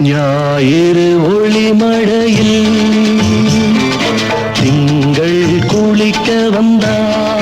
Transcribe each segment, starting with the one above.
ஞாயிறு ஒளிமழையில் திங்கள் குளிக்க வந்தாள்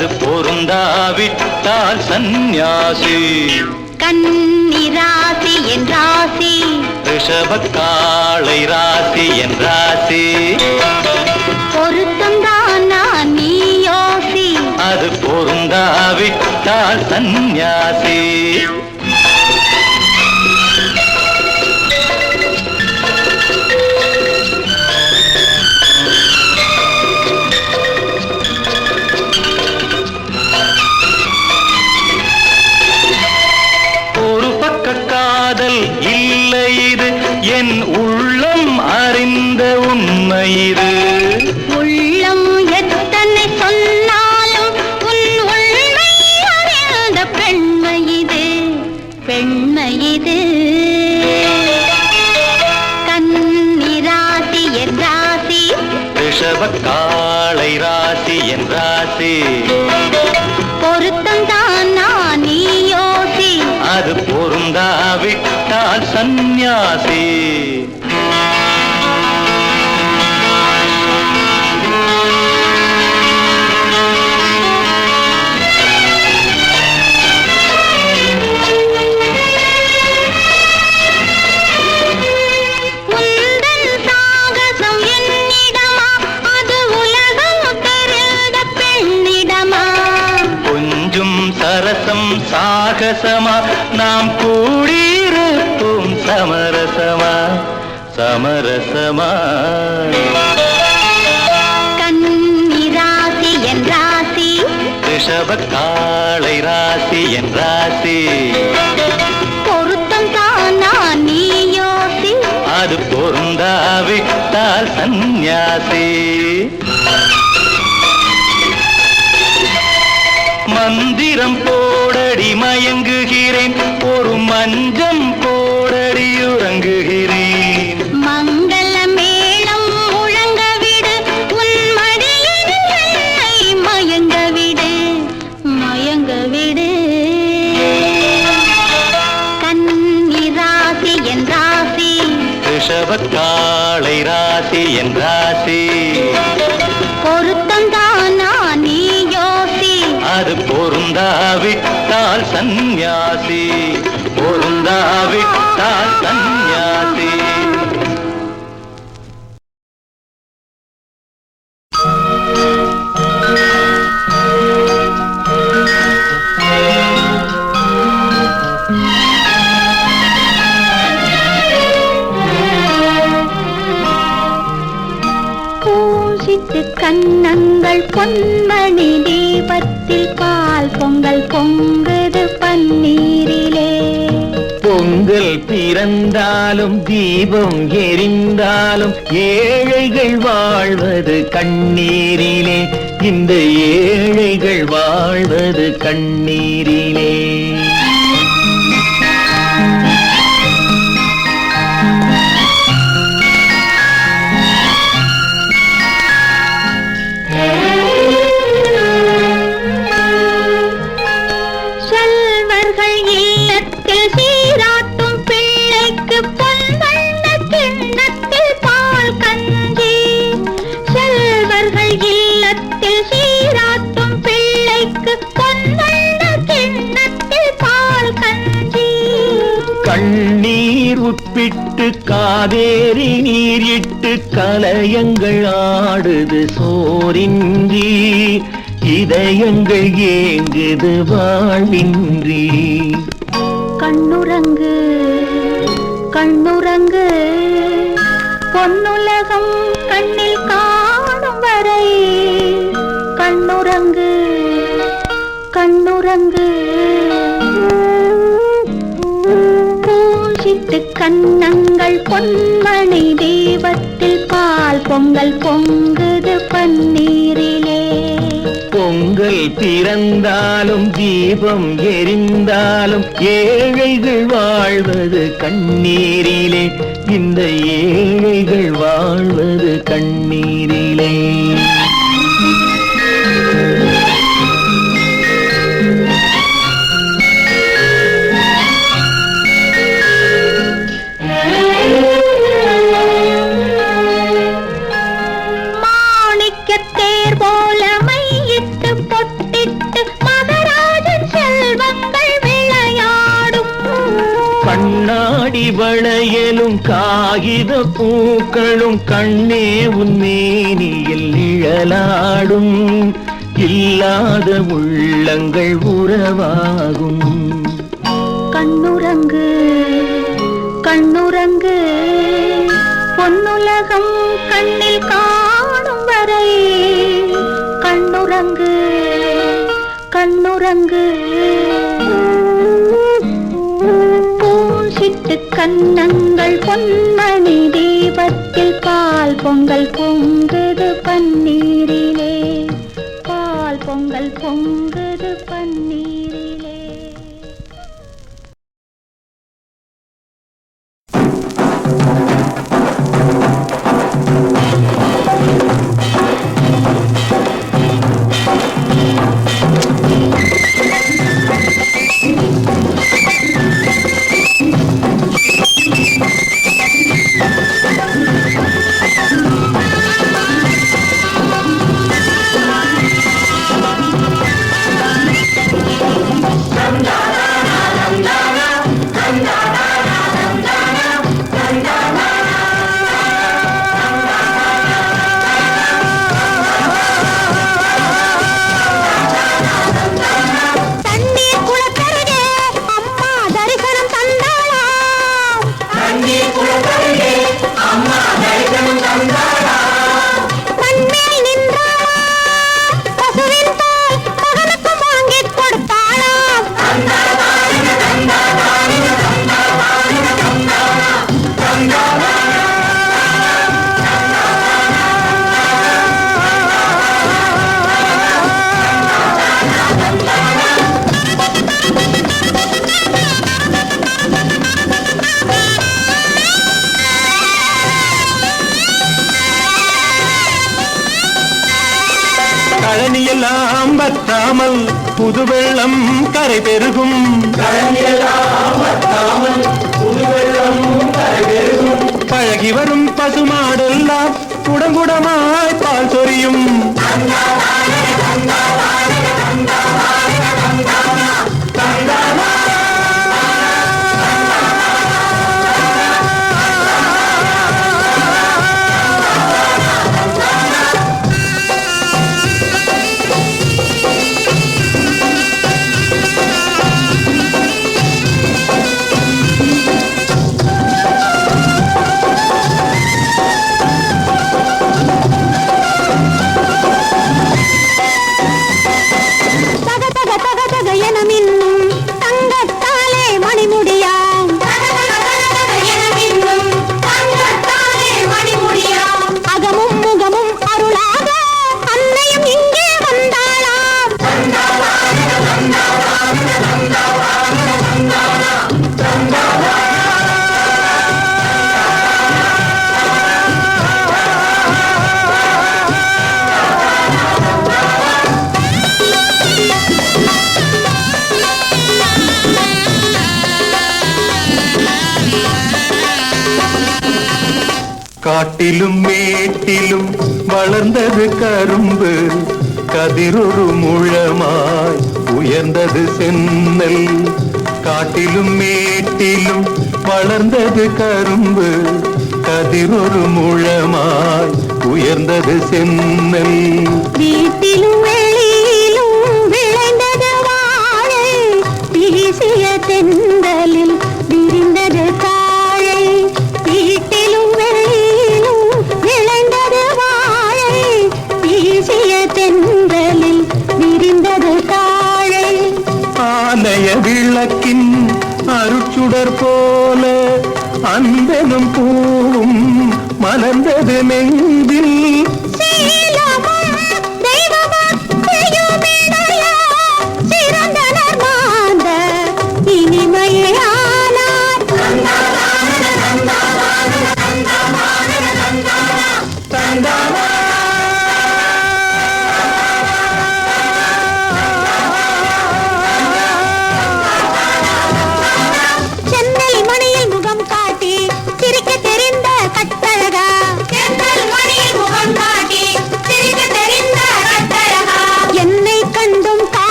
அது பொருந்தாவிட்டால் சந்நியாசி. கன்னி ராசி என் ராசி. ரிஷபக்காளை ராசி என் ராசி. பொருத்தம் தானா நீ யோசி அது பொருந்தாவிட்டால் சந்நியாசி. இது உள்ளம் எத்தனை சொன்னாலும் உன் உண்மை அறிந்த பெண்மை இது. பெண்மை இது. கன்னி ராசி என் ராசி. ரிஷபக்காளை ராசி என் ராசி. பொருத்தம் தானா நீ யோசி. அது பொருந்தாவிட்டால் சந்நியாசி. ராசி பொருத்தம் தானா நீ யோசி அது பொருந்தாவிட்டால் சந்நியாசி. மந்திரம் போடடி மயங்குகிறேன் ஒரு மஞ்சம் ராசி என் ராசி பொருத்தம் தானா நீ யோசி? அது பொருந்தாவிட்டால் சந்நியாசி. பொருந்தாவிட்டால் சந்நியாசி. இறந்தாலும் தீபம் எரிந்தாலும் ஏழைகள் வாழ்வது கண்ணீரிலே. இந்த ஏழைகள் வாழ்வது கண்ணீரிலே. உட்பிட்டு காவேரி நீர் இட்டு கலயங்கள் ஆடுது சோரின்றி இதயங்கள் ஏங்குது வாழ்வின்றி. கண்ணுரங்கு கண்ணுரங்கு பொன்னுலகம் கண்ணில் காணும் வரை. கண்ணுரங்கு கண்ணுரங்கு பூசித்து கண்ணங்கள் பொன்மணி தீபத்தில் பால் பொங்கல் பொங்குது பன்னீரிலே. பொங்கல் பிறந்தாலும் தீபம் எரிந்தாலும் ஏழைகள் வாழ்வது கண்ணீரிலே. இந்த ஏழைகள் வாழ்வது கண்ணீரிலே. காகித பூக்களும் கண்ணே உன்னேனியில் நிழலாடும். இல்லாத உள்ளங்கள் உறவாகும். கண்ணுரங்கு கண்ணுரங்கு பொன்னுலகம் கண்ணில் காணும் வரை. கண்ணுரங்கு கண்ணுரங்கு கண்ணங்கள் பொன்மணி தீபத்தில் பால் பொங்கல் பொங்குது பன்னீரிலே. பால் பொங்கல் பொங்குது கரை பெருகும். பழகி வரும் பசுமாடெல்லாம் குடங்குடமாய் பால் சொரியும். காட்டிலும் மேட்டிலும் வளர்ந்தது கரும்பு. கதிரொரு முழமாய் உயர்ந்தது சென்னல் காட்டிலும் மேட்டிலும் வளர்ந்தது கரும்பு. கதிரொரு முழமாய் உயர்ந்தது சென்னல் வீட்டிலும் Amen.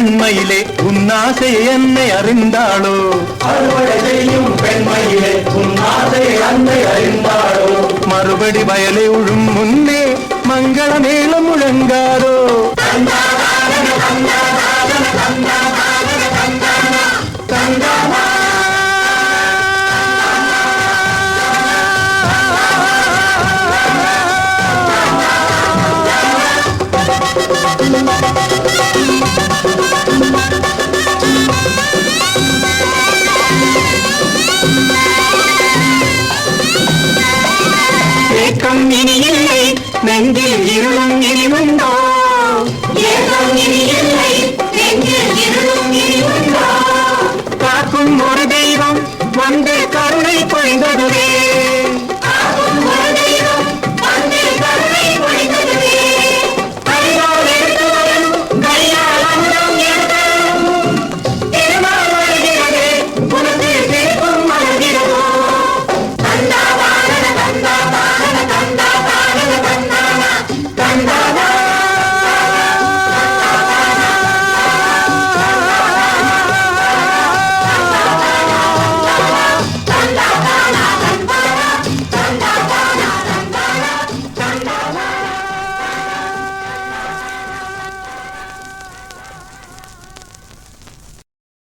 பெண்மையிலே உன்னாசை என்னை அறிந்தாளோ? அறுவடை செய்யும் பெண்மையிலே உன் ஆசை அன்னை அறிந்தாளோ? மறுபடி வயலை உழும் முன்னே மங்கள மேளம் முழங்காதோ?